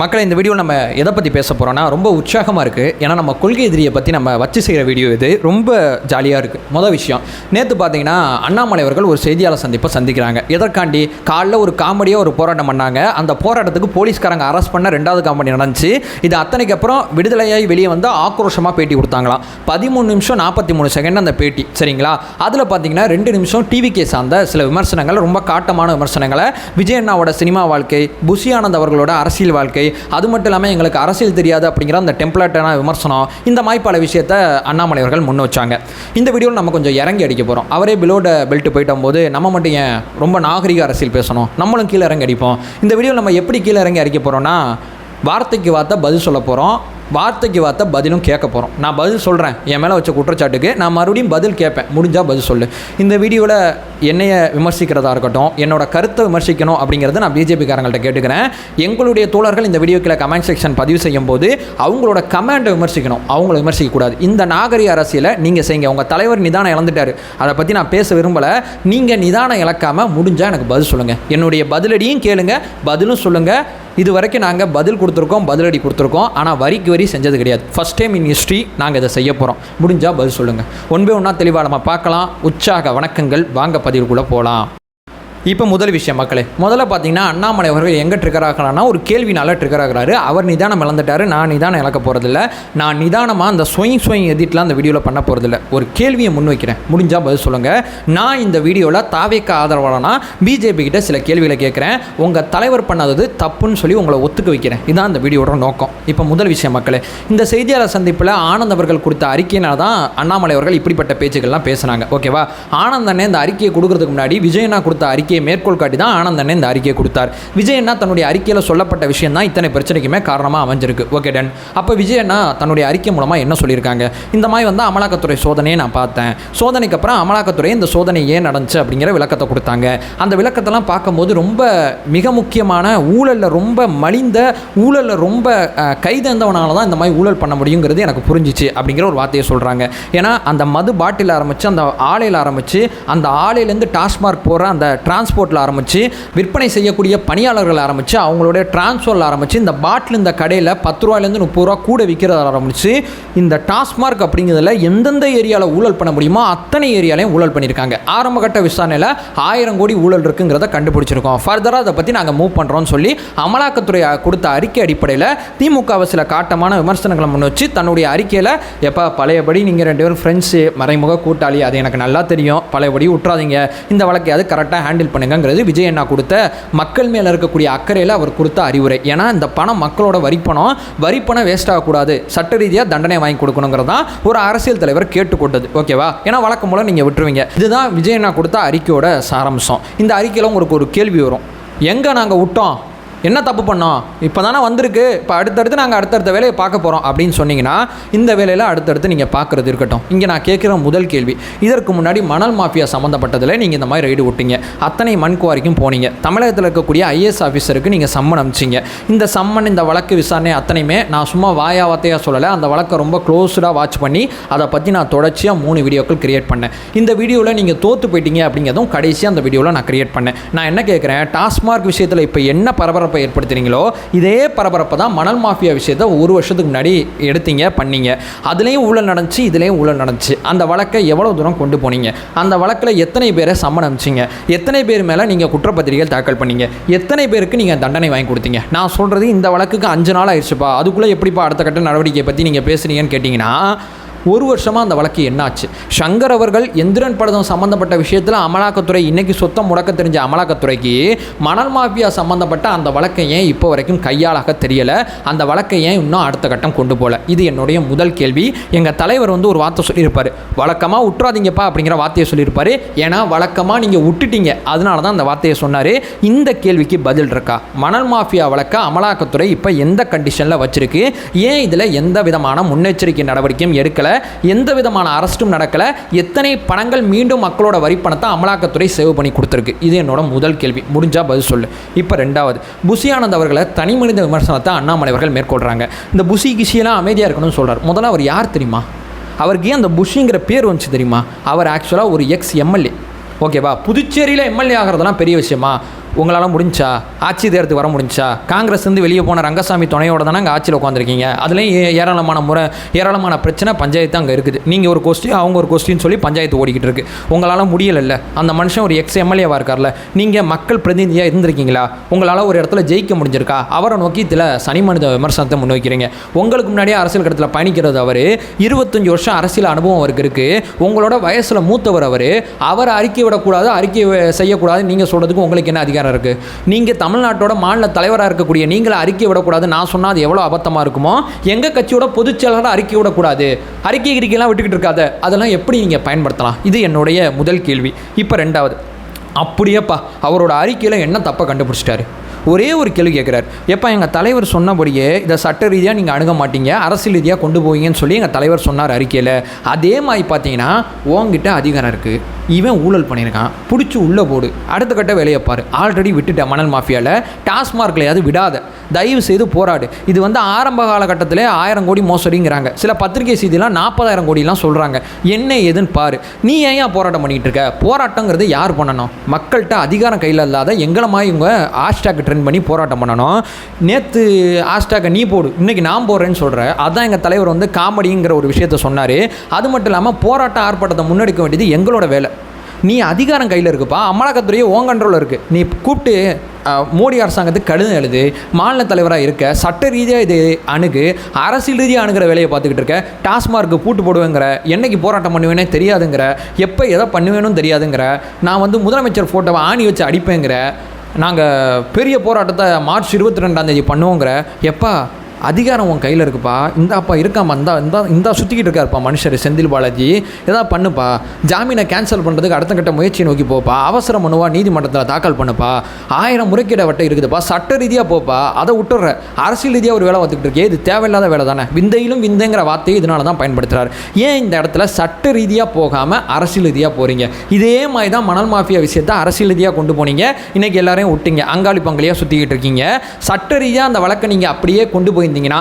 மக்களை இந்த வீடியோ நம்ம எதை பற்றி பேச போகிறோம்னா ரொம்ப உற்சாகமாக இருக்குது ஏன்னா நம்ம கொள்கை எதிரியை பற்றி நம்ம வச்சு செய்கிற வீடியோ இது. ரொம்ப ஜாலியாக இருக்குது மொதல் விஷயம். நேற்று பார்த்தீங்கன்னா அண்ணாமலை அவர்கள் ஒரு செய்தியாளர் சந்திப்பை சந்திக்கிறாங்க. எதற்காண்டி? காலைல ஒரு காமெடியாக ஒரு போராட்டம் பண்ணாங்க. அந்த போராட்டத்துக்கு போலீஸ்காரங்க அரெஸ்ட் பண்ண ரெண்டாவது காமெடி நடந்துச்சு. இது அத்தனைக்கு அப்புறம் விடுதலையாகி வெளியே வந்து ஆக்ரோஷமாக பேட்டி கொடுத்தாங்களாம். பதிமூணு நிமிஷம் நாற்பத்தி மூணு செகண்ட் அந்த பேட்டி. சரிங்களா? அதில் பார்த்தீங்கன்னா ரெண்டு நிமிஷம் டிவி கே சார்ந்த சில விமர்சனங்கள் ரொம்ப காட்டமான விமர்சனங்களை. விஜய் அண்ணாவோட சினிமா வாழ்க்கை புஷி ஆனந்த் அவர்களோட அரசியல் வாழ்க்கை அது மட்டும் இல்லாமல் எங்களுக்கு அரசியல் தெரியாது அப்படிங்கிற அந்த டெம்ப்ளேட்டான விமர்சனம் இந்த மாதிரி பல விஷயத்த அண்ணாமலை அவர்கள் முன் வச்சாங்க. இந்த வீடியோவில் நம்ம கொஞ்சம் இறங்கி அடிக்க போகிறோம் அவரே பிலோட பெல்ட் போயிட்ட போது நம்ம மட்டும் ஏன் ரொம்ப நாகரிக அரசியல் பேசணும்? நம்மளும் கீழே இறங்கி அடிப்போம். இந்த வீடியோவில் நம்ம எப்படி கீழே இறங்கி அடிக்க போகிறோம்னா வார்த்தைக்கு வார்த்தை பதில் சொல்ல போகிறோம் வார்த்தைக்கு வார்த்தை பதிலும் கேட்க போகிறோம் நான் பதில் சொல்கிறேன் என் மேலே வச்ச குற்றச்சாட்டுக்கு நான் மறுபடியும் பதில் கேட்பேன். முடிஞ்சால் பதில் சொல்லு. இந்த வீடியோவில் என்னைய விமர்சிக்கிறதா இருக்கட்டும் என்னோட கருத்தை விமர்சிக்கணும் அப்படிங்கிறத நான் பிஜேபிக்காரங்கள்ட்ட கேட்டுக்கிறேன். எங்களுடைய தோழர்கள் இந்த வீடியோக்கில் கமெண்ட் செக்ஷன் பதிவு செய்யும் போது அவங்களோட கமெண்ட்டை விமர்சிக்கணும். அவங்கள விமர்சிக்கக்கூடாது இந்த நாகரிக அரசியலை நீங்கள் செய்யுங்க. உங்கள் தலைவர் நிதானம் இழந்துட்டார். அதை பற்றி நான் பேச விரும்பலை. நீங்கள் நிதானம் இழக்காமல் முடிஞ்சால் எனக்கு பதில் சொல்லுங்கள் என்னுடைய பதிலடியும் கேளுங்க. பதிலும் சொல்லுங்கள் இது வரைக்கும் நாங்கள் பதில் கொடுத்துருக்கோம் பதிலடி கொடுத்துருக்கோம். ஆனால் வரிக்கு வரி செஞ்சது கிடையாது. ஃபஸ்ட் டைம் இன் ஹிஸ்ட்ரி நாங்கள் இதை செய்ய போகிறோம் முடிஞ்சால் பதில் சொல்லுங்கள் ஒன்பே ஒன்றா தெளிவாக நம்ம பார்க்கலாம். உற்சாக வணக்கங்கள் வாங்க பதிவுக்குள்ளே போகலாம் இப்போ முதல் விஷயம் மக்களே முதல்ல பார்த்தீங்கன்னா அண்ணாமலை அவர்கள் எங்கே ட்ரிகர் ஆகிறான்னா ஒரு கேள்வினால ட்ரிகர் ஆகிறாரு. அவர் நிதானம் இழந்துட்டார். நான் நிதானம் இழக்க போகிறதில்ல நான் நிதானமாக அந்த ஸ்வயிங் ஸ்வயிங் எதிட்லாம் அந்த வீடியோவில் பண்ண போகிறதில்ல ஒரு கேள்வியை முன்வைக்கிறேன் முடிஞ்சால் பதில் சொல்லுங்கள் நான் இந்த வீடியோவில் தாவேக்க ஆதரவாளனா? பிஜேபி கிட்ட சில கேள்விகளை கேட்குறேன். உங்கள் தலைவர் பண்ணாதது தப்புன்னு சொல்லி உங்களை ஒத்துக்க வைக்கிறேன். இதான் அந்த வீடியோட நோக்கம். இப்போ முதல் விஷயம் மக்களே இந்த செய்தியாளர் சந்திப்பில் ஆனந்த் அவர்கள் கொடுத்த அறிக்கையினால் தான் அண்ணாமலை அவர்கள் இப்படிப்பட்ட பேச்சுக்கள்லாம் பேசுனாங்க. ஓகேவா? ஆனந்தனே இந்த அறிக்கையை கொடுக்கறதுக்கு முன்னாடி விஜயனா கொடுத்த அறிக்கை அறிக்கையை மேற்கோள் காட்டி தான் ஆனந்த் இந்த அறிக்கையை கொடுத்தார். விஜயண்ணா தன்னுடைய அறிக்கையில் சொல்லப்பட்ட விஷயம் தான் இத்தனை பிரச்சனைக்குமே காரணமாக அமைஞ்சிருக்கு. Okay done. அப்போ விஜயண்ணா தன்னுடைய அறிக்கை மூலமாக என்ன சொல்லியிருக்காங்க? இந்த மாதிரி வந்து அமலாக்கத்துறை சோதனையை நான் பார்த்தேன். சோதனைக்கு அப்புறம் அமலாக்கத்துறை இந்த சோதனை ஏன் நடந்துச்சு அப்படிங்கிற விளக்கத்தை கொடுத்தாங்க. அந்த விளக்கத்தெல்லாம் பார்க்கும்போது ரொம்ப மிக முக்கியமான ஊழலில் ரொம்ப மலிந்த ஊழலில் ரொம்ப கைதந்தவனால தான் இந்த மாதிரி ஊழல் பண்ண முடியுங்கிறது எனக்கு புரிஞ்சிச்சு அப்படிங்கிற ஒரு வார்த்தையை சொல்கிறாங்க ஏன்னா அந்த மது பாட்டில் ஆரம்பித்து அந்த ஆலையில் ஆரம்பித்து அந்த ஆலையிலேருந்து டாஸ்மார்க் போகிற அந்த டிரான்ஸ்போர்ட்டில் ஆரம்பித்து விற்பனை செய்யக்கூடிய பணியாளர்கள் ஆரம்பித்து அவங்களுடைய டிரான்ஸ்ஃபரில் ஆரம்பித்து இந்த பாட்டில் இந்த கடையில் பத்து ரூபாயிலேருந்து முப்பது ரூபா கூட விற்கிறத ஆரம்பித்து இந்த டாஸ்மார்க் அப்படிங்கிறதுல எந்தெந்த ஏரியாவில் ஊழல் பண்ண முடியுமோ அத்தனை ஏரியாலையும் ஊழல் பண்ணியிருக்காங்க. ஆரம்பகட்ட விசாரணையில் ஆயிரம் கோடி ஊழல் இருக்குங்கிறத கண்டுபிடிச்சிருக்கோம். ஃபர்தராக அதை பற்றி நாங்கள் மூவ் பண்ணுறோம்னு சொல்லி அமலாக்கத்துறை கொடுத்த அறிக்கை அடிப்படையில் திமுகவை சில காட்டமான விமர்சனங்களை முன் வச்சு தன்னுடைய அறிக்கையில் எப்போ பழையபடி நீங்கள் ரெண்டு பேரும் ஃப்ரெண்ட்ஸு மறைமுக கூட்டாளி அது எனக்கு நல்லா தெரியும். பழையபடி விட்றாதீங்க இந்த வழக்கை அது கரெக்டாக ஹேண்டில் பண்ணுங்கங்கிறது விஜய் அண்ணா கொடுத்த மக்கள் மேலே இருக்கக்கூடிய அக்கறையில் அவர் கொடுத்த அறிவுரை. ஏன்னா இந்த பணம் மக்களோட வரிப்பணம் வரிப்பணம் வேஸ்ட் ஆகக்கூடாது. சட்ட ரீதியாக தண்டனை வாங்கி கொடுக்கணுங்கிறது தான் ஒரு அரசியல் தலைவர் கேட்டுக்கொண்டது. ஓகேவா ஏன்னா வழக்கம் போல் நீங்கள் விட்டுருவீங்க. இதுதான் விஜய் அண்ணா கொடுத்த அறிக்கையோட சாரம்சம். இந்த அறிக்கையில் உங்களுக்கு ஒரு கேள்வி வரும். எங்கே நாங்கள் விட்டோம்? என்ன தப்பு பண்ணோம்? இப்போ தானே வந்திருக்கு. இப்போ அடுத்தடுத்து நாங்கள் அடுத்தடுத்த வேலையை பார்க்க போகிறோம் அப்படின்னு சொன்னீங்கன்னா இந்த வேலையில் அடுத்தடுத்து நீங்கள் பார்க்குறது இருக்கட்டும். இங்கே நான் கேட்குற முதல் கேள்வி இதற்கு முன்னாடி மணல் மாஃபியா சம்மந்தப்பட்டதில் நீங்கள் இந்த மாதிரி ரைடு விட்டீங்க அத்தனை மண் குவாரிக்கும் போனீங்க. தமிழகத்தில் இருக்கக்கூடிய ஐஏஎஸ் ஆஃபீஸருக்கு நீங்கள் சம்மன் அனுப்பிச்சிங்க இந்த சம்மன் இந்த வழக்கு விசாரணை அத்தனையுமே நான் சும்மா வாயா வார்த்தையாக சொல்லலை. அந்த வழக்கை ரொம்ப க்ளோஸ்டாக வாட்ச் பண்ணி அதை பற்றி நான் தொடர்ச்சியாக மூணு வீடியோக்கள் கிரியேட் பண்ணேன். இந்த வீடியோவில் நீங்கள் தோற்று போயிட்டீங்க அப்படிங்கிறதும் கடைசியாக அந்த வீடியோவில் நான் கிரியேட் பண்ணேன். நான் என்ன கேட்குறேன்? டாஸ்மார்க் விஷயத்தில் இப்போ என்ன பரபரப்பு ஏற்படுத்துறீங்களோ இதே பரபரப்பை தான் மணல் மாஃபியா விஷயத்தை ஒரு வருஷத்துக்கு முன்னாடி எடுத்தீங்க பண்ணீங்க. அதுலேயும் ஊழல் நடந்துச்சு இதுலேயும் ஊழல் நடந்துச்சு. அந்த வழக்கை எவ்வளோ தூரம் கொண்டு போனீங்க? அந்த வழக்கில் எத்தனை பேரை சம்மன் அனுப்பிச்சிங்க? எத்தனை பேர் மேலே நீங்கள் குற்றப்பத்திரிகைகள் தாக்கல் பண்ணீங்க? எத்தனை பேருக்கு நீங்கள் தண்டனை வாங்கி கொடுத்தீங்க? நான் சொல்கிறது இந்த வழக்குக்கு அஞ்சு நாள் ஆயிடுச்சுப்பா. அதுக்குள்ளே எப்படிப்பா அடுத்த கட்ட நடவடிக்கையை பற்றி நீங்கள் பேசுகிறீங்கன்னு கேட்டிங்கன்னா ஒரு வருஷமாக அந்த வழக்கு என்னாச்சு? சங்கர் அவர்கள் எந்திரன் படம் சம்மந்தப்பட்ட விஷயத்தில் அமலாக்கத்துறை இன்னைக்கு சொத்தம் முடக்க தெரிஞ்ச அமலாக்கத்துறைக்கு மணல் மாஃபியா சம்மந்தப்பட்ட அந்த வழக்கை ஏன் இப்போ வரைக்கும் கையாளாக தெரியலை? அந்த வழக்கை ஏன் இன்னும் அடுத்த கட்டம் கொண்டு போகல இது என்னுடைய முதல் கேள்வி. எங்கள் தலைவர் வந்து ஒரு வார்த்தை சொல்லியிருப்பார். வழக்கமாக விட்றாதீங்கப்பா அப்படிங்கிற வார்த்தையை சொல்லியிருப்பார். ஏன்னா வழக்கமாக நீங்கள் விட்டுட்டீங்க அதனால தான் அந்த வார்த்தையை சொன்னார். இந்த கேள்விக்கு பதில் இருக்கா? மணல் மாஃபியா வழக்க அமலாக்கத்துறை இப்போ எந்த கண்டிஷனில் வச்சிருக்கு? ஏன் இதில் எந்த விதமான முன்னெச்சரிக்கை நடவடிக்கையும் எடுக்கலை? எந்த விதமான அரஸ்ட்டும் நடக்கலை. எத்தனை பணங்கள் மீண்டும் மக்களோட வரிப்பணத்தை அமலாக்கத்துறை சேவ் பண்ணி கொடுத்துருக்கு? இது என்னோட முதல் கேள்வி. முடிஞ்சா பதில் சொல்லு. இப்போ ரெண்டாவது புசி ஆனந்த் அவர்களை தனி மனித விமர்சனத்தை அண்ணாமலை அவர்கள் மேற்கொள்கிறாங்க இந்த புசி கிசியெல்லாம் அமைதியாக இருக்கணும்னு சொல்கிறார் முதல்ல அவர் யார் தெரியுமா? அவருக்கு ஏன் அந்த புஷிங்கிற பேர் வந்துச்சு தெரியுமா? அவர் ஆக்சுவலாக ஒரு எக்ஸ் எம்எல்ஏ ஓகேவா புதுச்சேரியில் எம்எல்ஏ ஆகிறதெல்லாம் பெரிய விஷயமா? உங்களால் முடிஞ்சா ஆட்சி தேர்தலுக்கு வர முடிஞ்சா காங்கிரஸ்லேருந்து வெளியே போன ரங்கசாமி துணையோட தானே அங்கே ஆட்சியில் உட்காந்துருக்கீங்க அதுலேயும் ஏராளமான முறை ஏராளமான பிரச்சனை பஞ்சாயத்து அங்கே இருக்குது. நீங்கள் ஒரு கொஸ்டின் அவங்க ஒரு கொஸ்டின் சொல்லி பஞ்சாயத்து ஓடிக்கிட்டு இருக்கு. உங்களால் முடியலைல்ல. அந்த மனுஷன் ஒரு எக்ஸ் எம்எல்ஏவாக இருக்கார்ல. நீங்கள் மக்கள் பிரதிநிதியாக இருந்திருக்கீங்களா? உங்களால் ஒரு இடத்துல ஜெயிக்க முடிஞ்சிருக்கா? அவரை நோக்கி இதில் சனி மனித விமர்சனத்தை முன்வைக்கிறீங்க. உங்களுக்கு முன்னாடியே அரசியல் கடத்தில் பயணிக்கிறது அவர். இருபத்தஞ்சி வருஷம் அரசியல் அனுபவம் அவருக்கு இருக்குது உங்களோட வயசில் மூத்தவர் அவர். அவர் அறிக்கை விடக்கூடாது அறிக்கை செய்யக்கூடாது நீங்கள் சொல்கிறதுக்கு உங்களுக்கு என்ன அதிகாரம்? இருக்குது நீங்கள் தமிழ்நாட்டோட மாநில தலைவராக இருக்கக்கூடிய நீங்களே அறிக்கை விடக்கூடாது. நான் சொன்னால் அது எவ்வளோ அபத்தமாக இருக்குமோ? எங்கள் கட்சியோட பொதுச் செயலாளர் அறிக்கை விடக்கூடாது. அறிக்கை கிரிக்கைலாம் விட்டுக்கிட்டு இருக்காது. அதெல்லாம் எப்படி நீங்கள் பயன்படுத்தலாம்? இது என்னுடைய முதல் கேள்வி. இப்போ ரெண்டாவது. அப்படியேப்பா அவரோட அறிக்கையில் என்ன தப்பை கண்டுபிடிச்சிட்டாரு? ஒரே ஒரு கேள்வி கேட்குறாரு. எப்போ எங்கள் தலைவர் சொன்னபடியே இதை சட்ட ரீதியாக நீங்கள் அணுக மாட்டீங்க? அரசியல் ரீதியாக கொண்டு போவீங்கன்னு சொல்லி எங்கள் தலைவர் சொன்னார் அறிக்கையில். அதே மாதிரி பார்த்தீங்கன்னா உங்ககிட்ட அதிகாரம் இருக்குது இவன் ஊழல் பண்ணியிருக்கான். பிடிச்சி உள்ளே போடு. அடுத்த கட்ட வேலையை பாரு. ஆல்ரெடி விட்டுட்டேன் மணல் மாஃபியாவில் டாஸ்மார்க்லையாவது விடாத. தயவு செய்து போராடு. இது வந்து ஆரம்ப காலகட்டத்திலே ஆயிரம் கோடி மோசடிங்கிறாங்க. சில பத்திரிகை செய்திலாம் நாற்பதாயிரம் கோடிலாம் சொல்கிறாங்க என்ன ஏதுன்னு பாரு. நீ ஏன் போராட்டம் பண்ணிகிட்டு இருக்க? போராட்டங்கிறது யார் பண்ணணும்? மக்கள்கிட்ட அதிகாரம் கையில் இல்லாத எங்களை மாதிரி இவங்க ஹேஷ்டேக் ட்ரெண்ட் பண்ணி போராட்டம் பண்ணணும். நேற்று ஹேஷ்டேக்கை நீ போடு. இன்னைக்கு நான் போடுறேன்னு சொல்கிறேன் அதான் எங்கள் தலைவர் வந்து காமெடிங்கிற ஒரு விஷயத்த சொன்னார். அது மட்டும் இல்லாமல் போராட்ட ஆர்ப்பாட்டத்தை முன்னெடுக்க வேண்டியது எங்களோட வேலை. நீ அதிகாரம் கையில் இருக்குப்பா. அமலாக்கத்துறையே ஓன் கண்ட்ரோலில் இருக்குது நீ கூப்பிட்டு மோடி அரசாங்கத்துக்கு கடிதம் எழுது. மாநில தலைவராக இருக்க சட்ட ரீதியாக இது அணுகு. அரசியல் ரீதியாக அணுகிற வேலையை பார்த்துக்கிட்டு இருக்க. டாஸ்மார்க்கு பூட்டு போடுவேங்கிற என்னைக்கு போராட்டம் பண்ணுவேனே தெரியாதுங்கிற எப்போ எதை பண்ணுவேனும் தெரியாதுங்கிற நான் வந்து முதலமைச்சர் ஃபோட்டோவை ஆணி வச்சு அடிப்பேங்கிற நாங்கள் பெரிய போராட்டத்தை மார்ச் இருபத்தி ரெண்டாம் தேதி பண்ணுவோங்கிற எப்பா அதிகாரம் உன் கையில் இருக்குப்பா. இந்தாப்பா இருக்காமா இந்தா இந்தா இந்தா சுற்றிக்கிட்டு இருக்காருப்பா மனுஷர் செந்தில் பாலாஜி. ஏதாவது பண்ணுப்பா. ஜாமீனை கேன்சல் பண்ணுறதுக்கு அடுத்த கட்ட முயற்சியை நோக்கி போப்பா. அவசர மனுவா நீதிமன்றத்தில் தாக்கல் பண்ணுப்பா. ஆயிரம் முறைகேட வட்டம் இருக்குதுப்பா. சட்ட ரீதியாக போப்பா. அதை விட்டுற அரசியல் ரீதியாக ஒரு வேலை பார்த்துக்கிட்டு இருக்கே. இது தேவையில்லாத வேலை தானே. விந்தையிலும் விந்தைங்கிற வார்த்தையை இதனால தான் பயன்படுத்துகிறார் ஏன் இந்த இடத்துல சட்ட ரீதியாக போகாமல் அரசியல் ரீதியாக போகிறீங்க இதே மாதிரி தான் மணல் மாஃபியா விஷயத்தை அரசியல் ரீதியாக கொண்டு போனீங்க. இன்றைக்கி எல்லாரையும் விட்டீங்க. அங்காளி பங்களியாக சுற்றிக்கிட்டு இருக்கீங்க. சட்ட ரீதியாக அந்த வழக்கை நீங்கள் அப்படியே கொண்டு போய் போயிருந்தீங்கன்னா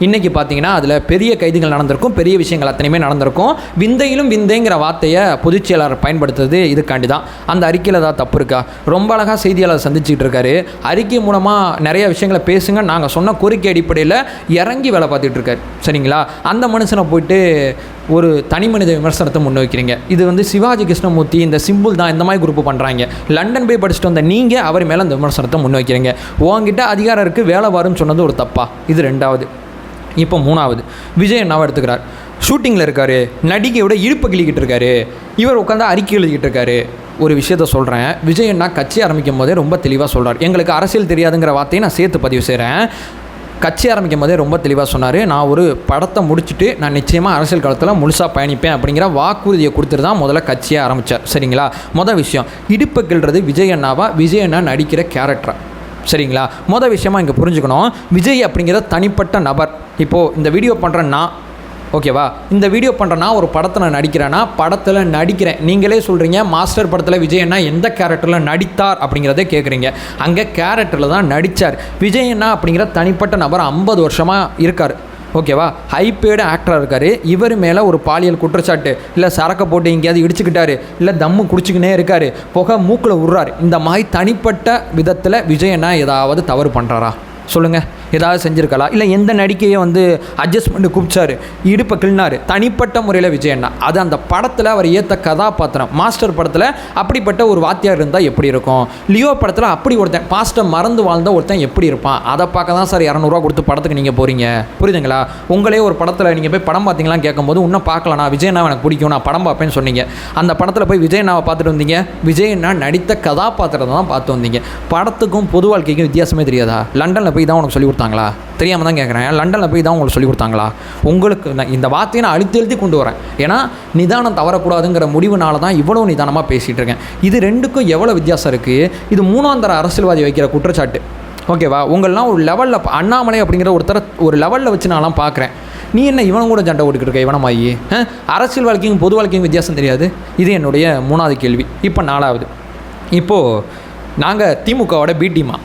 இன்றைக்கி பார்த்தீங்கன்னா அதில் பெரிய கைதுகள் நடந்திருக்கும் பெரிய விஷயங்கள் அத்தனையுமே நடந்திருக்கும். விந்தையிலும் விந்தைங்கிற வார்த்தையை பொதுச் செயலாளர் பயன்படுத்துறது இதுக்காண்டி தான் அந்த அறிக்கையில் ஏதாவது தப்பு இருக்கா? ரொம்ப அழகாக செய்தியாளர் சந்திச்சுட்டு இருக்காரு. அறிக்கை மூலமாக நிறைய விஷயங்களை பேசுங்க. நாங்கள் சொன்ன கோரிக்கை அடிப்படையில் இறங்கி வேலை பார்த்துட்டு இருக்காரு. சரிங்களா? அந்த மனுஷனை போயிட்டு ஒரு தனி மனித விமர்சனத்தை முன்வைக்கிறீங்க. இது வந்து சிவாஜி கிருஷ்ணமூர்த்தி இந்த சிம்பிள் தான் இந்த மாதிரி குரூப் பண்ணுறாங்க லண்டன் போய் படிச்சுட்டு வந்த நீங்கள் அவர் மேலே அந்த விமர்சனத்தை முன்வைக்கிறீங்க. உங்ககிட்ட அதிகாரம் இருக்குது வேலை வரும்னு சொன்னது ஒரு தப்பா? இது ரெண்டாவது. இப்போ மூணாவது விஜய் அண்ணாவை எடுத்துக்கிறார். ஷூட்டிங்கில் இருக்காரு நடிகையோட இடுப்பு கிளிக்கிட்டு இருக்காரு. இவர் உட்காந்து அறிக்கை எழுதிக்கிட்டு இருக்காரு. ஒரு விஷயத்த சொல்கிறேன் விஜய் அண்ணா கட்சி ஆரம்பிக்கும் போதே ரொம்ப தெளிவாக சொல்கிறார் எங்களுக்கு அரசியல் தெரியாதுங்கிற வார்த்தையை நான் சேர்த்து பதிவு செய்கிறேன் கட்சி ஆரம்பிக்கும் போதே ரொம்ப தெளிவாக சொன்னார். நான் ஒரு படத்தை முடிச்சுட்டு நான் நிச்சயமாக அரசியல் காலத்தில் முழுசாக பயணிப்பேன் அப்படிங்கிற வாக்குறுதியை கொடுத்துட்டு தான் முதல்ல கட்சியை ஆரம்பித்தார் சரிங்களா? மொதல் விஷயம் இடுப்பு கிள்றது விஜய் அண்ணாவா? விஜய் அண்ணா நடிக்கிற கேரக்டராக சரிங்களா? மொதல் விஷயமா இங்கே புரிஞ்சுக்கணும். விஜய் அப்படிங்கிற தனிப்பட்ட நபர். இப்போது இந்த வீடியோ பண்ணுறேன்னா ஓகேவா இந்த வீடியோ பண்ணுறேன்னா ஒரு படத்தில் நான் நடிக்கிறேன்னா படத்தில் நடிக்கிறேன். நீங்களே சொல்கிறீங்க மாஸ்டர் படத்தில் விஜயன்னா எந்த கேரக்டரில் நடித்தார்? அப்படிங்கிறதே கேட்குறீங்க அங்கே கேரக்டரில் தான் நடித்தார் விஜய் அண்ணா அப்படிங்கிற தனிப்பட்ட நபர் ஐம்பது வருஷமாக இருக்கார். ஓகேவா? ஹைபேடு ஆக்டராக இருக்கார். இவர் மேலே ஒரு பாலியல் குற்றச்சாட்டு. இல்லை சரக்கை போட்டு எங்கேயாவது இடிச்சுக்கிட்டாரு. இல்லை தம்மு குடிச்சிக்கினே இருக்கார். புகை மூக்கில் விட்றாரு இந்த மாதிரி தனிப்பட்ட விதத்தில் விஜயனா ஏதாவது தவறு பண்ணுறாரா சொல்லுங்கள் ஏதாவது செஞ்சுருக்கலாம். இல்லை எந்த நடிகையை வந்து அட்ஜஸ்ட்மெண்ட் கூப்பிச்சாரு இடுப்பை கிள்னார். தனிப்பட்ட முறையில் விஜயண்ணா அது அந்த படத்தில் அவர் ஏற்ற கதாபாத்திரம். மாஸ்டர் படத்தில் அப்படிப்பட்ட ஒரு வாத்தியார் இருந்தால் எப்படி இருக்கும்? லியோ படத்தில் அப்படி ஒருத்தன் பாஸ்ட்டை மறந்து வாழ்ந்த ஒருத்தன் எப்படி இருப்பான்? அதை பார்க்க தான் சார் இரநூறுவா கொடுத்து படத்துக்கு நீங்கள் போகிறீங்க புரியுதுங்களா? உங்களே ஒரு படத்தில் நீங்கள் போய் படம் பார்த்தீங்களான்னு கேட்கும்போது இன்னும் பார்க்கலாம் நான் எனக்கு பிடிக்கும். நான் படம் பார்ப்பேன்னு சொன்னீங்க. அந்த படத்தில் போய் விஜயண்ணாவை பார்த்துட்டு வந்தீங்க. விஜயண்ணா நடித்த கதாபாத்திரத்தை தான் பார்த்து வந்தீங்க. படத்துக்கும் பொது வாழ்க்கைக்கும் வித்தியாசமே தெரியாதா? லண்டனில் போய் தான் உனக்கு சொல்லி கொடுத்தாங்களா? தெரியாமல் தான் கேட்குறேன் லண்டனில் போய் தான் உங்களுக்கு சொல்லி கொடுத்தாங்களா உங்களுக்கு நான் இந்த வார்த்தையை நான் அழுத்தி எழுதி கொண்டு வரேன். ஏன்னா நிதானம் தவறக்கூடாதுங்கிற முடிவுனால தான் இவ்வளோ நிதானமாக பேசிகிட்டு இருக்கேன். இது ரெண்டுக்கும் எவ்வளோ வித்தியாசம் இருக்குது இது மூணாந்தர அரசியல்வாதி வைக்கிற குற்றச்சாட்டு. ஓகேவா உங்களெலாம் ஒரு லெவலில் அண்ணாமலை அப்படிங்கிற ஒருத்தரை ஒரு லெவலில் வச்சு நான்லாம் பார்க்குறேன் நீ என்ன இவனும் கூட சண்டை ஓட்டுக்கிட்டு இருக்க இவனமாயி அரசியல் வாழ்க்கையும் பொது வாழ்க்கையும் வித்தியாசம் தெரியாது. இது என்னுடைய மூணாவது கேள்வி. இப்போ நாலாவது. இப்போது நாங்கள் திமுகவோட பி டீமா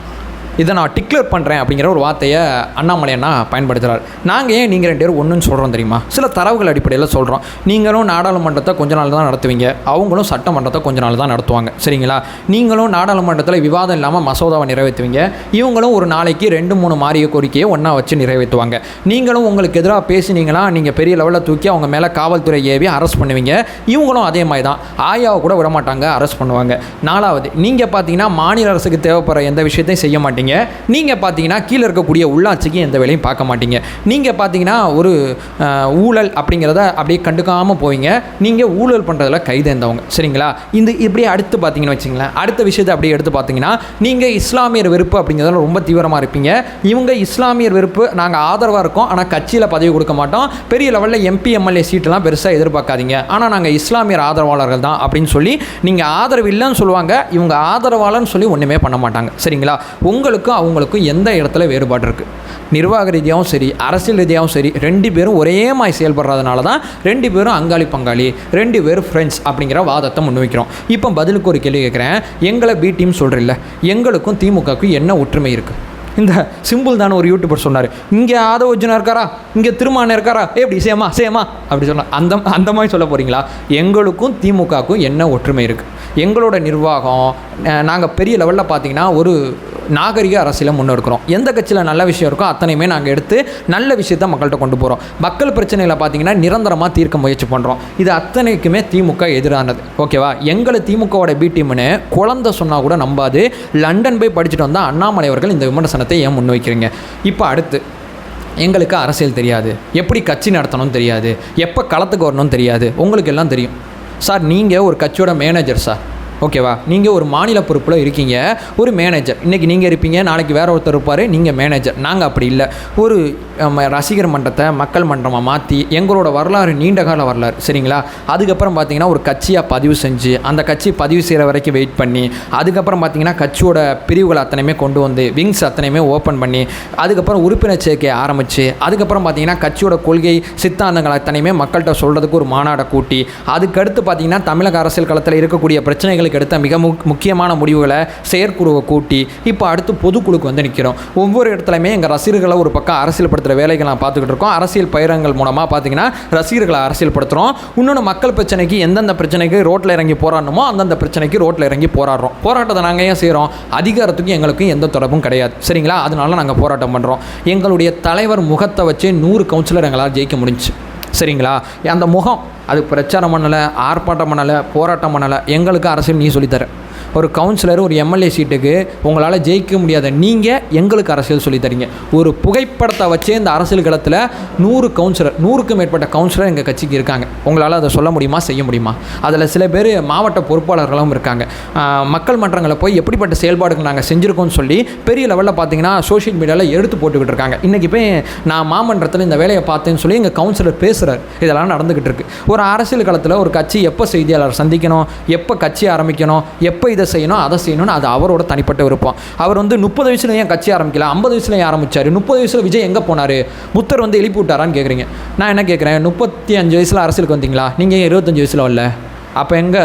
இதை நான் டிக்ளேர் பண்ணுறேன் அப்படிங்கிற ஒரு வார்த்தையை அண்ணாமலை அண்ணா பயன்படுத்துகிறார் நாங்கள் ஏன் நீங்கள் ரெண்டு பேரும் ஒன்றுன்னு சொல்கிறோம் தெரியுமா? சில தரவுகள் அடிப்படையில் சொல்கிறோம் நீங்களும் நாடாளுமன்றத்தை கொஞ்ச நாள் தான் நடத்துவீங்க. அவங்களும் சட்டமன்றத்தை கொஞ்ச நாள் தான் நடத்துவாங்க. சரிங்களா? நீங்களும் நாடாளுமன்றத்தில் விவாதம் இல்லாமல் மசோதாவை நிறைவேற்றுவீங்க. இவங்களும் ஒரு நாளைக்கு ரெண்டு மூணு மாறிய கோரிக்கையை ஒன்றா வச்சு நிறைவேற்றுவாங்க. நீங்களும் உங்களுக்கு எதிராக பேசினீங்களா நீங்கள் பெரிய லெவலில் தூக்கி அவங்க மேலே காவல்துறை ஏவி அரெஸ்ட் பண்ணுவீங்க. இவங்களும் அதே மாதிரி தான். ஆயாவை கூட விட மாட்டாங்க அரெஸ்ட் பண்ணுவாங்க. நாலாவது நீங்கள் பார்த்தீங்கன்னா மாநில அரசுக்கு தேவைப்படுற எந்த விஷயத்தையும் செய்ய மாட்டீங்க. நீங்கள் பார்த்தீங்கன்னா கீழே இருக்கக்கூடிய உள்ளாட்சிக்கு எந்த வேலையும் பார்க்க மாட்டீங்க. நீங்கள் பார்த்தீங்கன்னா ஒரு ஊழல் அப்படிங்கிறத அப்படியே கண்டுக்காமல் போவீங்க. நீங்கள் ஊழல் பண்ணுறதுல கைதேர்ந்தவங்க. சரிங்களா? இந்த இப்படி அடுத்து பார்த்தீங்கன்னு வச்சுங்களேன். அடுத்த விஷயத்தை அப்படியே எடுத்து பார்த்தீங்கன்னா நீங்கள் இஸ்லாமியர் வெறுப்பு அப்படிங்கிறதுல ரொம்ப தீவிரமாக இருப்பீங்க. இவங்க இஸ்லாமியர் வெறுப்பு நாங்கள் ஆதரவாக இருக்கோம். ஆனால் கட்சியில் பதவி கொடுக்க மாட்டோம். பெரிய லெவலில் எம்பி எம்எல்ஏ சீட்டெல்லாம் பெருசாக எதிர்பார்க்காதீங்க. ஆனால் நாங்கள் இஸ்லாமியர் ஆதரவாளர்கள் தான் அப்படின்னு சொல்லி நீங்கள் ஆதரவு இல்லைன்னு சொல்லுவாங்க. இவங்க ஆதரவாளர்னு சொல்லி ஒன்றுமே பண்ண மாட்டாங்க. சரிங்களா? உங்களுக்கு உங்களுக்கும் அவங்களுக்கும் எந்த இடத்துல வேறுபாடு இருக்குது நிர்வாக ரீதியாகவும் சரி அரசியல் ரீதியாகவும் சரி ரெண்டு பேரும் ஒரே மாதிரி செயல்படுறதுனால தான் ரெண்டு பேரும் அங்காளி பங்காளி ரெண்டு பேரும் ஃப்ரெண்ட்ஸ் அப்படிங்கிற வாதத்தை முன்வைக்கிறோம். இப்போ பதிலுக்கு ஒரு கேள்வி கேட்குறேன். எங்களை பி டீம் சொல்கிறீல்ல எங்களுக்கும் திமுகவுக்கும் என்ன ஒற்றுமை இருக்குது இந்த சிம்பிள் தானே ஒரு யூடியூபர் சொன்னார். இங்கே ஆதவஜனா இருக்காரா? இங்கே திருமான இருக்காரா? ஏ எப்படி சேமா சேமா அப்படி சொன்னா. அந்த அந்த மாதிரி சொல்ல போகிறீங்களா எங்களுக்கும் திமுகவுக்கும் என்ன ஒற்றுமை இருக்குது எங்களோட நிர்வாகம் நாங்கள் பெரிய லெவலில் பார்த்தீங்கன்னா ஒரு நாகரிக அரசியலை முன்னெடுக்கிறோம் எந்த கட்சியில் நல்ல விஷயம் இருக்கோ அத்தனையுமே நாங்கள் எடுத்து நல்ல விஷயத்த மக்கள்கிட்ட கொண்டு போகிறோம் மக்கள் பிரச்சனைகளை பார்த்தீங்கன்னா நிரந்தரமாக தீர்க்க முயற்சி பண்ணுறோம் இது அத்தனைக்குமே திமுக எதிரானது. ஓகேவா? எங்களை திமுகவோட பி டீம்னு குழந்தை சொன்னால் கூட நம்பாது. லண்டன் போய் படிச்சுட்டு வந்தால் அண்ணாமலை அவர்கள் இந்த விமர்சனத்தை ஏன் முன்வைக்கிறீங்க? இப்போ அடுத்து எங்களுக்கு அரசியல் தெரியாது. எப்படி கட்சி நடத்தணும்னு தெரியாது. எப்போ களத்துக்கு வரணும்னு தெரியாது. உங்களுக்கு எல்லாம் தெரியும். சார் நீங்கள் ஒரு கட்சியோட மேனேஜர் சார். ஓகேவா? நீங்கள் ஒரு மாநில பொறுப்பில் இருக்கீங்க ஒரு மேனேஜர் இன்றைக்கி நீங்கள் இருப்பீங்க நாளைக்கு வேறு ஒருத்தர் இருப்பார் நீங்கள் மேனேஜர் நாங்கள் அப்படி இல்லை. ஒரு ரசிகர் மன்றத்தை மக்கள் மன்றமாக மாற்றி எங்களோட வரலாறு நீண்ட கால வரலாறு சரிங்களா? அதுக்கப்புறம் பார்த்தீங்கன்னா ஒரு கட்சியாக பதிவு செஞ்சு அந்த கட்சி பதிவு செய்கிற வரைக்கும் வெயிட் பண்ணி அதுக்கப்புறம் பார்த்தீங்கன்னா கட்சியோட பிரிவுகள் அத்தனையுமே கொண்டு வந்து விங்ஸ் அத்தனையுமே ஓப்பன் பண்ணி அதுக்கப்புறம் உறுப்பினர் சேர்க்கை ஆரம்பித்து அதுக்கப்புறம் பார்த்தீங்கன்னா கட்சியோட கொள்கை சித்தாந்தங்கள் அத்தனையுமே மக்கள்கிட்ட சொல்கிறதுக்கு ஒரு மாநாடை கூட்டி அதுக்கடுத்து பார்த்தீங்கன்னா தமிழக அரசியல் களத்தில் இருக்கக்கூடிய பிரச்சனைகளுக்கு எடுத்த மிக முக்கியமான முடிவுகளை செயற்குழுவை கூட்டி இப்போ அடுத்து பொதுக்குழுக்கு வந்து நிற்கிறோம் ஒவ்வொரு இடத்துலையுமே எங்கள் ரசிகர்களை ஒரு பக்கம் அரசியல்படுத்துகிற வேலைகளை நான் பார்த்துக்கிட்டு இருக்கோம். அரசியல் பயிரங்கள் மூலமாக பார்த்தீங்கன்னா ரசிகர்களை அரசியல்படுத்துகிறோம் இன்னொன்று மக்கள் பிரச்சனைக்கு எந்தெந்த பிரச்சனைக்கு ரோட்டில் இறங்கி போராடணுமோ அந்தந்த பிரச்சனைக்கு ரோட்டில் இறங்கி போராடுறோம். போராட்டத்தை நாங்கள் ஏன் செய்கிறோம் அதிகாரத்துக்கும் எங்களுக்கும் எந்த தொடர்பும் கிடையாது. சரிங்களா? அதனால நாங்கள் போராட்டம் பண்ணுறோம் எங்களுடைய தலைவர் முகத்தை வச்சு நூறு கவுன்சிலர் எங்களால் ஜெயிக்க முடிஞ்சு சரிங்களா? அந்த முகம் அது பிரச்சாரம் பண்ணலை ஆர்ப்பாட்டம் பண்ணலை போராட்டம் பண்ணலை எங்களுக்கு அரசியல் நீ சொல்லித்தர. ஒரு கவுன்சிலர் ஒரு எம்எல்ஏ சீட்டுக்கு உங்களால் ஜெயிக்க முடியாத நீங்கள் எங்களுக்கு அரசியல் சொல்லித் தரீங்க. ஒரு புகைப்படத்தை வச்சே இந்த அரசியல் களத்தில் நூறு கவுன்சிலர் நூறுக்கும் மேற்பட்ட கவுன்சிலர் எங்கள் கட்சிக்கு இருக்காங்க. உங்களால் அதை சொல்ல முடியுமா செய்ய முடியுமா? அதில் சில பேர் மாவட்ட பொறுப்பாளர்களும் இருக்காங்க. மக்கள் மன்றங்களை போய் எப்படிப்பட்ட செயல்பாடுகள் நாங்கள் செஞ்சுருக்கோம்னு சொல்லி பெரிய லெவலில் பார்த்தீங்கன்னா சோஷியல் மீடியாவில் எடுத்து போட்டுக்கிட்டு இருக்காங்க. இன்றைக்கி போய் நான் மாமன்றத்தில் இந்த வேலையை பார்த்தேன்னு சொல்லி எங்கள் கவுன்சிலர் பேசுகிறார் இதெல்லாம் நடந்துக்கிட்டு இருக்கு. ஒரு அரசியல் களத்தில் ஒரு கட்சி எப்போ செய்தியாளர் சந்திக்கணும் எப்போ கட்சி ஆரம்பிக்கணும் எப்போ இதை செய்யணும் அதை செய்யணும்னு அது அவரோட தனிப்பட்ட விருப்பம். அவர் வந்து முப்பது வயசுல ஏன் கட்சி ஆரம்பிக்கல? ஐம்பது வயசுல ஏன் ஆரம்பிச்சார்? முப்பது வயசுல விஜய் எங்கே போனார்? முத்தர் வந்து எழுப்பி விட்டாரான்னு கேட்குறீங்க நான் என்ன கேட்குறேன் முப்பத்தி அஞ்சு வயசில் அரசியலுக்கு வந்தீங்களா? நீங்கள் ஏன் இருபத்தஞ்சு வயசில் வரல? அப்போ எங்கே?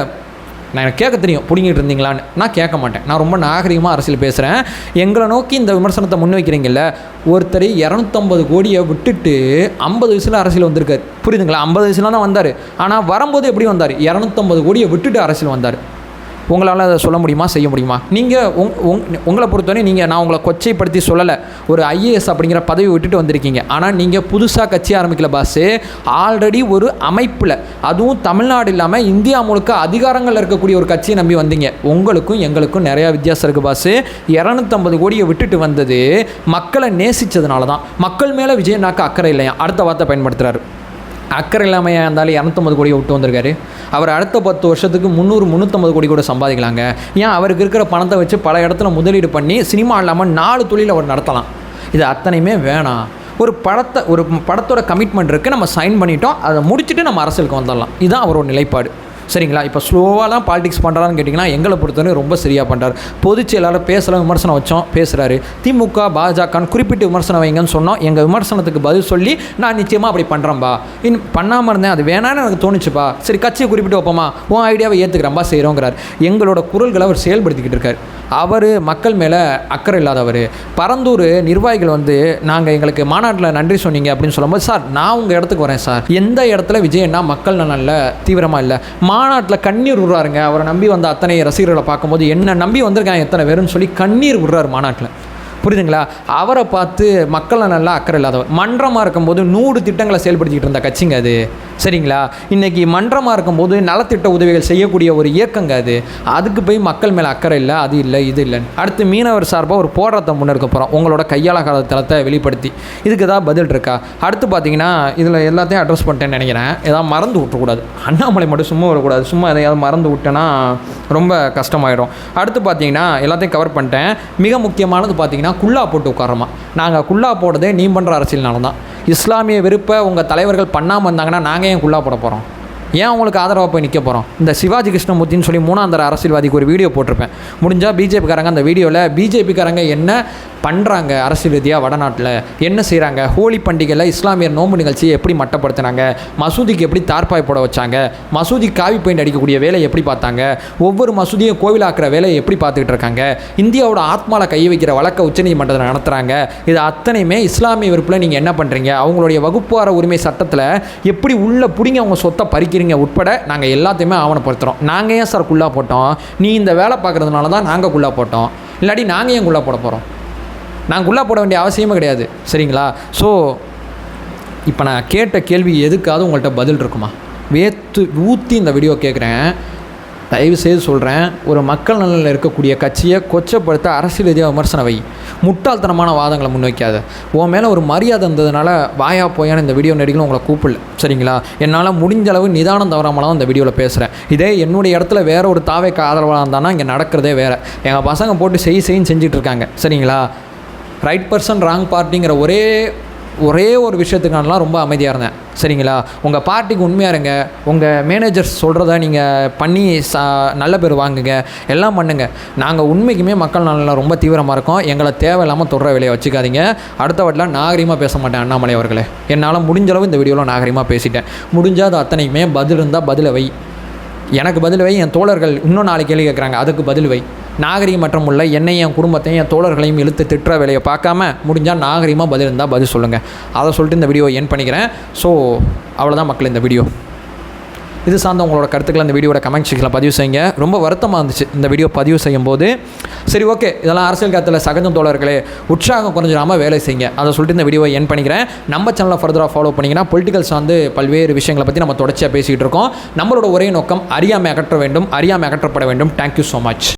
நான் எனக்கு கேட்க தெரியும். பிடிங்கிட்டு இருந்தீங்களான்னு. நான் கேட்க மாட்டேன். நான் ரொம்ப நாகரிகமாக அரசியல் பேசுகிறேன் எங்களை நோக்கி இந்த விமர்சனத்தை முன்வைக்கிறீங்கல்ல ஒருத்தர் இரநூத்தம்பது கோடியை விட்டுட்டு ஐம்பது வயசில் அரசியல் வந்திருக்காரு. புரியுதுங்களா? ஐம்பது வயசுலாம் தான் வந்தார். ஆனால் வரும்போது எப்படி வந்தார்? இரநூத்தம்பது கோடியை விட்டுட்டு அரசியல் வந்தார். உங்களால் அதை சொல்ல முடியுமா செய்ய முடியுமா? நீங்கள் உங் உங் உங்களை பொறுத்தவரை நீங்கள் நான் உங்களை கொச்சைப்படுத்தி சொல்லலை. ஒரு ஐஏஎஸ் அப்படிங்கிற பதவி விட்டுட்டு வந்திருக்கீங்க. ஆனால் நீங்கள் புதுசாக கட்சி ஆரம்பிக்கல பாஸு ஆல்ரெடி ஒரு அமைப்பில் அதுவும் தமிழ்நாடு இல்லாமல் இந்தியா முழுக்க அதிகாரங்கள் இருக்கக்கூடிய ஒரு கட்சியை நம்பி வந்தீங்க. உங்களுக்கும் எங்களுக்கும் நிறையா வித்தியாசம் இருக்குது பாஸு இரநூத்தம்பது கோடியை விட்டுட்டு வந்தது மக்களை நேசித்ததுனால தான் மக்கள் மேலே விஜயநாக்கு அக்கறை இல்லையா? அடுத்த வார்த்தை பயன்படுத்துகிறாரு அக்கறை இல்லாமையாக இருந்தாலும் இரநூத்தம்பது கோடி விட்டு வந்திருக்காரு. அவர் அடுத்த பத்து வருஷத்துக்கு முந்நூறு முந்நூற்றம்பது கோடி கூட சம்பாதிக்கலாங்க. ஏன்? அவருக்கு இருக்கிற பணத்தை வச்சு பல இடத்துல முதலீடு பண்ணி சினிமா இல்லாமல் நாலு தொழில் அவர் நடத்தலாம். இது அத்தனையுமே வேணாம். ஒரு படத்தை ஒரு படத்தோட கமிட்மெண்ட் இருக்குது நம்ம சைன் பண்ணிட்டோம். அதை முடிச்சுட்டு நம்ம அரசியலுக்கு வந்துடலாம். இதுதான் அவரோட நிலைப்பாடு. சரிங்களா? இப்போ ஸ்லோவாக தான் பாலிடிக்ஸ் பண்ணுறான்னு கேட்டிங்கன்னா எங்களை பொறுத்தவரை ரொம்ப சரியாக பண்ணுறாரு பொதுச்சு எல்லாரும் பேசலாம் விமர்சனம் வச்சோம் பேசுகிறாரு திமுக பாஜகன்னு குறிப்பிட்டு விமர்சனம் வைங்கன்னு சொன்னோம். எங்கள் விமர்சனத்துக்கு பதில் சொல்லி நான் நிச்சயமாக அப்படி பண்ணுறேன்பா இன் பண்ணாமல் இருந்தேன். அது வேணான்னு எனக்கு தோணுச்சுப்பா. சரி கட்சியை குறிப்பிட்டு வைப்போமா? உன் ஐடியாவை ஏற்றுக்கிறம்பா செய்கிறோங்கிறார் எங்களோட குரல்களை அவர் செயல்படுத்திக்கிட்டு இருக்கார். அவர் மக்கள் மேலே அக்கறை இல்லாதவர். பரந்தூர் நிர்வாகிகள் வந்து நாங்கள் எங்களுக்கு மாநாட்டில் நன்றி சொன்னீங்க அப்படின்னு சொல்லும்போது சார் நான் உங்கள் இடத்துக்கு வரேன் சார். எந்த இடத்துல விஜயன்னா மக்கள் நலனில் தீவிரமாக இல்லை. மாநாட்டில் கண்ணீர் விடுறாருங்க அவரை நம்பி வந்த அத்தனை ரசிகர்களை பார்க்கும்போது என்ன நம்பி வந்திருக்காங்க எத்தனை பேருன்னு சொல்லி கண்ணீர் விடுறாரு மாநாட்டில். புரியுதுங்களா? அவரை பார்த்து மக்களை நல்லா அக்கறை இல்லாதவர். மன்றமாக இருக்கும்போது நூறு திட்டங்களை செயல்படுத்திக்கிட்டு இருந்த கட்சிங்க அது. சரிங்களா? இன்றைக்கி மன்றமாக இருக்கும்போது நலத்திட்ட உதவிகள் செய்யக்கூடிய ஒரு இயக்கங்க அது. அதுக்கு போய் மக்கள் மேலே அக்கறை இல்லை அது இல்லை இது இல்லைன்னு. அடுத்து மீனவர் சார்பாக ஒரு போராட்டத்தை முன்னெடுக்க போகிறோம் உங்களோட கையாளகால தளத்தை வெளிப்படுத்தி. இதுக்கு ஏதாவது பதில் இருக்கா? அடுத்து பார்த்தீங்கன்னா இதில் எல்லாத்தையும் அட்ரஸ் பண்ணிட்டேன்னு நினைக்கிறேன். ஏதாவது மறந்து விட்டுறக்கூடாது. அண்ணாமலை மட்டும் சும்மா வரக்கூடாது. சும்மா எதையாவது மறந்து விட்டேன்னா ரொம்ப கஷ்டமாயிடும். அடுத்து பார்த்தீங்கன்னா எல்லாத்தையும் கவர் பண்ணிட்டேன். மிக முக்கியமானது பார்த்தீங்கன்னா குல்லா போட்டு உட்காரமா நாங்கள் குல்லா போடுறதே நீ பண்ணுற அரசியல்னால தான் இஸ்லாமிய வெறுப்பை உங்கள் தலைவர்கள் பண்ணாமல் இருந்தாங்கன்னா நாங்கள் ஏன் குள்ளா போட போகிறோம் ஏன் உங்களுக்கு ஆதரவாக போய் நிற்க போகிறோம் இந்த சிவாஜி கிருஷ்ணமூர்த்தின்னு சொல்லி மூணாந்தர அரசியல்வாதிக்கு ஒரு வீடியோ போட்டிருப்பேன். முடிஞ்சால் பிஜேபிக்காரங்க அந்த வீடியோவில் பிஜேபிக்காரங்க என்ன பண்ணுறாங்க அரசியல் ரீதியாக வடநாட்டில்? என்ன செய்கிறாங்க ஹோலி பண்டிகையில் இஸ்லாமியர் நோம்பு நிகழ்ச்சியை எப்படி மட்டப்படுத்தினாங்க? மசூதிக்கு எப்படி தார்பாய் போட வச்சாங்க? மசூதி காவி பெயிண்ட் அடிக்கக்கூடிய வேலையை எப்படி பார்த்தாங்க? ஒவ்வொரு மசூதியும் கோவிலாக்குற வேலையை எப்படி பார்த்துக்கிட்டு இருக்காங்க? இந்தியாவோட ஆத்மாவில் கை வைக்கிற வழக்க உச்சநீதிமன்றத்தில் நடத்துகிறாங்க இது அத்தனையுமே இஸ்லாமிய விருப்பில் நீங்கள் என்ன பண்ணுறீங்க அவங்களுடைய வகுப்பார உரிமை சட்டத்தில் எப்படி உள்ள பிடிங்க அவங்க சொத்தை பறிக்கிறீங்க? உட்பட நாங்கள் எல்லாத்தையுமே ஆவணப்படுத்துகிறோம் நாங்கள் ஏன் சார் குள்ளா போட்டோம்? நீ இந்த வேலை பார்க்குறதுனால தான் நாங்கள் குள்ளா போட்டோம். இல்லாட்டி நாங்கள் ஏன் குள்ளா போட போகிறோம் நாங்கள் குள்ளா போட வேண்டிய அவசியமே கிடையாது. சரிங்களா? ஸோ இப்போ நான் கேட்ட கேள்வி எதுக்காவது உங்கள்கிட்ட பதில் இருக்குமா? வேத்து ஊற்றி இந்த வீடியோ கேட்குறேன் தயவு செய்து சொல்கிறேன் ஒரு மக்கள் நலனில் இருக்கக்கூடிய கட்சியை கொச்சப்படுத்த அரசியல் ரீதியாக விமர்சனம் வை. முட்டாள்தனமான வாதங்களை முன்வைக்காத. உன் மேலே ஒரு மரியாதை இருந்ததுனால வாயா போயான்னு இந்த வீடியோ நடிகளும் உங்களை கூப்பிடல. சரிங்களா? என்னால் முடிஞ்ச அளவு நிதானம் தவறாமலாம் இந்த வீடியோவில் பேசுகிறேன் இதே என்னுடைய இடத்துல வேற ஒரு தாவைக்கு ஆதரவாக இருந்தானா இங்கே நடக்கிறதே வேறு. எங்கள் பசங்க போட்டு செய் செய்ன்னு செஞ்சிட்ருக்காங்க சரிங்களா? ரைட் பர்சன் ராங் பார்ட்டிங்கிற ஒரே ஒரே ஒரு விஷயத்துக்கானலாம் ரொம்ப அமைதியாக இருந்தேன். சரிங்களா? உங்கள் பார்ட்டிக்கு உண்மையாக இருங்க. உங்கள் மேனேஜர்ஸ் சொல்கிறத நீங்கள் பண்ணி சா நல்ல பேர் வாங்குங்க. எல்லாம் பண்ணுங்கள் நாங்கள் உண்மைக்குமே மக்கள் நலனில் ரொம்ப தீவிரமாக இருக்கோம். எங்களை தேவையில்லாமல் தொடர வேலையை வச்சுக்காதீங்க. அடுத்த வாட்டிலாம் நாகரிகமாக பேச மாட்டேன் அண்ணாமலை அவர்களே. என்னால் முடிஞ்ச அளவு இந்த வீடியோவில் நாகரிகமாக பேசிட்டேன். முடிஞ்சால் அது அத்தனைக்குமே பதில் இருந்தால் பதிலை வை. எனக்கு பதில் வை என் தோழர்கள் இன்னும் நாலு கேள்வி கேட்குறாங்க அதுக்கு பதில் வை. நாகரிகம் மற்றும் உள்ள என்னையும் என் குடும்பத்தையும் என் தோழர்களையும் இழுத்து திட்டுற வேலையை பார்க்காம முடிஞ்சால் நாகரிகமாக பதில் இருந்தால் பதில் சொல்லுங்கள் அதை சொல்லிட்டு இந்த வீடியோ என் பண்ணிக்கிறேன். ஸோ அவ்வளோதான் மக்கள் இந்த வீடியோ இது சார்ந்த உங்களோட கருத்துக்களை இந்த வீடியோட கமெண்ட் செக்ஷனில் பதிவு செய்யுங்க. ரொம்ப வருத்தமாக இருந்துச்சு இந்த வீடியோ பதிவு செய்யும் போது சரி ஓகே இதெல்லாம் அரசியல் காலத்தில் சகஜம் தோழர்களே. உற்சாகம் குறைஞ்சிடாமல் வேலை செய்யுங்க. அதை சொல்லிட்டு இந்த வீடியோவை என் பண்ணிக்கிறேன். நம்ம சேனலை ஃபர்தராக ஃபாலோ பண்ணிங்கன்னா பொலிட்டிக்கல் சார்ந்து பல்வேறு விஷயங்களை பற்றி நம்ம தொடர்ச்சியாக பேசிகிட்டு இருக்கோம். நம்மளோட ஒரே நோக்கம் அறியாமை அகற்ற வேண்டும். அறியாமை அகற்றப்பட வேண்டும். Thank you so much